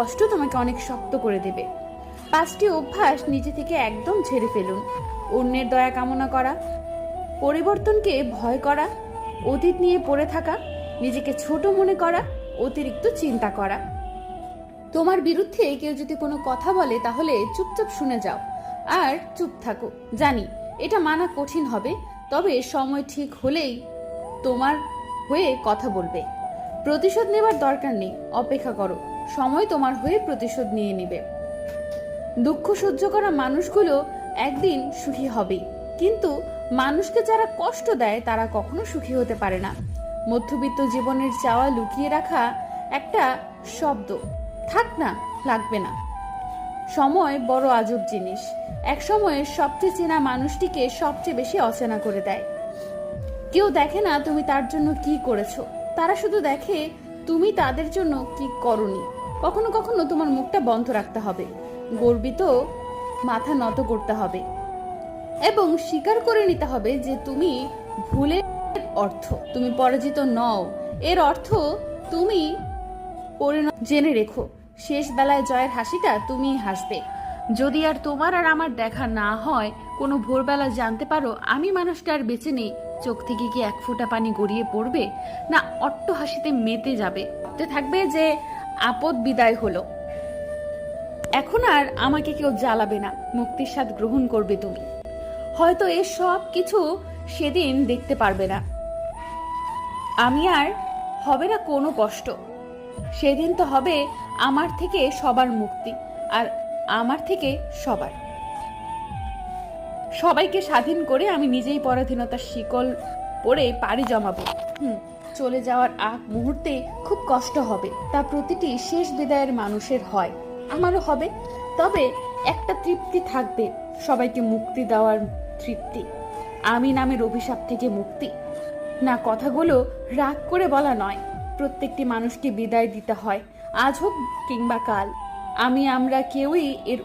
কষ্ট তোমাকে অনেক শক্ত করে দেবে। পাঁচটি অভ্যাস নিজে থেকে একদম ছেড়ে ফেলুন। অন্যের দয়া কামনা করা, পরিবর্তনকে ভয় করা, অতীত নিয়ে পড়ে থাকা, নিজেকে ছোট মনে করা, অতিরিক্ত চিন্তা করা। তোমার বিরুদ্ধে কেউ যদি কোনো কথা বলে তাহলে চুপচাপ শুনে যাও। আর চুপ থাকো। জানি, এটা মানা কঠিন হবে, তবে সময় ঠিক হলেই তোমার হয়ে কথা বলবে। প্রতিশোধ নেবার দরকার নেই, অপেক্ষা করো। সময় তোমার হয়ে প্রতিশোধ নিয়ে নেবে। দুঃখ সহ্য করা মানুষগুলো একদিন সুখী হবেই। কিন্তু মানুষকে যারা কষ্ট দেয়, তারা কখনো সুখী হতে পারে না। মধ্যবিত্ত জীবনের চাওয়া লুকিয়ে রাখা একটা শব্দ। থাক না, লাগবে না। সময় বড় আজব জিনিস। এক সময়ে সবচেয়ে চেনা মানুষটিকে সবচেয়ে বেশি অচেনা করে দেয়। কেউ দেখে না তুমি তার জন্য কি করেছ। তারা শুধু দেখে, তুমি তাদের জন্য কি করনি? কখনো কখনো তোমার মুখটা বন্ধ রাখতে হবে। গর্বিত মাথা নত করতে হবে। এবং স্বীকার করে নিতে হবে যে তুমি ভুলের অর্থ, তুমি পরাজিত নও। এর অর্থ তুমি জেনে রেখো, শেষ বেলায় জয়ের হাসিটা তুমিই হাসবে। যদি আর তোমার আর আমার দেখা না হয়, কোনো ভোরবেলা জানতে পারো, আমি মানুষটা আর বেঁচে নেই। চোখ থেকে কি এক ফোঁটা পানি গড়িয়ে পড়বে? না, অট্ট হাসিতে মেতে যাবে। থাকবে যে আপদ বিদায় হলো। এখন আর আমাকে কেউ জ্বালাবে না, মুক্তির স্বাদ গ্রহণ করবে তুমি। হয়তো এ সব কিছু সেদিন দেখতে পারবে না। আমি আর হবে না কোনো কষ্ট। সেদিন তো হবে আমার থেকে সবার মুক্তি, আর আমার থেকে সবার। সবাইকে স্বাধীন করে আমি নিজেই পরাধীনতার শিকল পরে পাড়ি জমাবো। হুম। চলে যাওয়ার আগ মুহূর্তে খুব কষ্ট হবে। তা প্রতিটি শেষ বিদায়ের মানুষের হয়। আমারও হবে। তবে একটা তৃপ্তি থাকবে। সবাইকে মুক্তি দেওয়ার তৃপ্তি। আমি নামের অভিশাপ থেকে মুক্তি। না, কথাগুলো রাগ করে বলা নয়। প্রত্যেকটি মানুষকে বিদায় দিতে হয়। আজ হোক কিংবা কাল। আমি, আমরা কেউই এর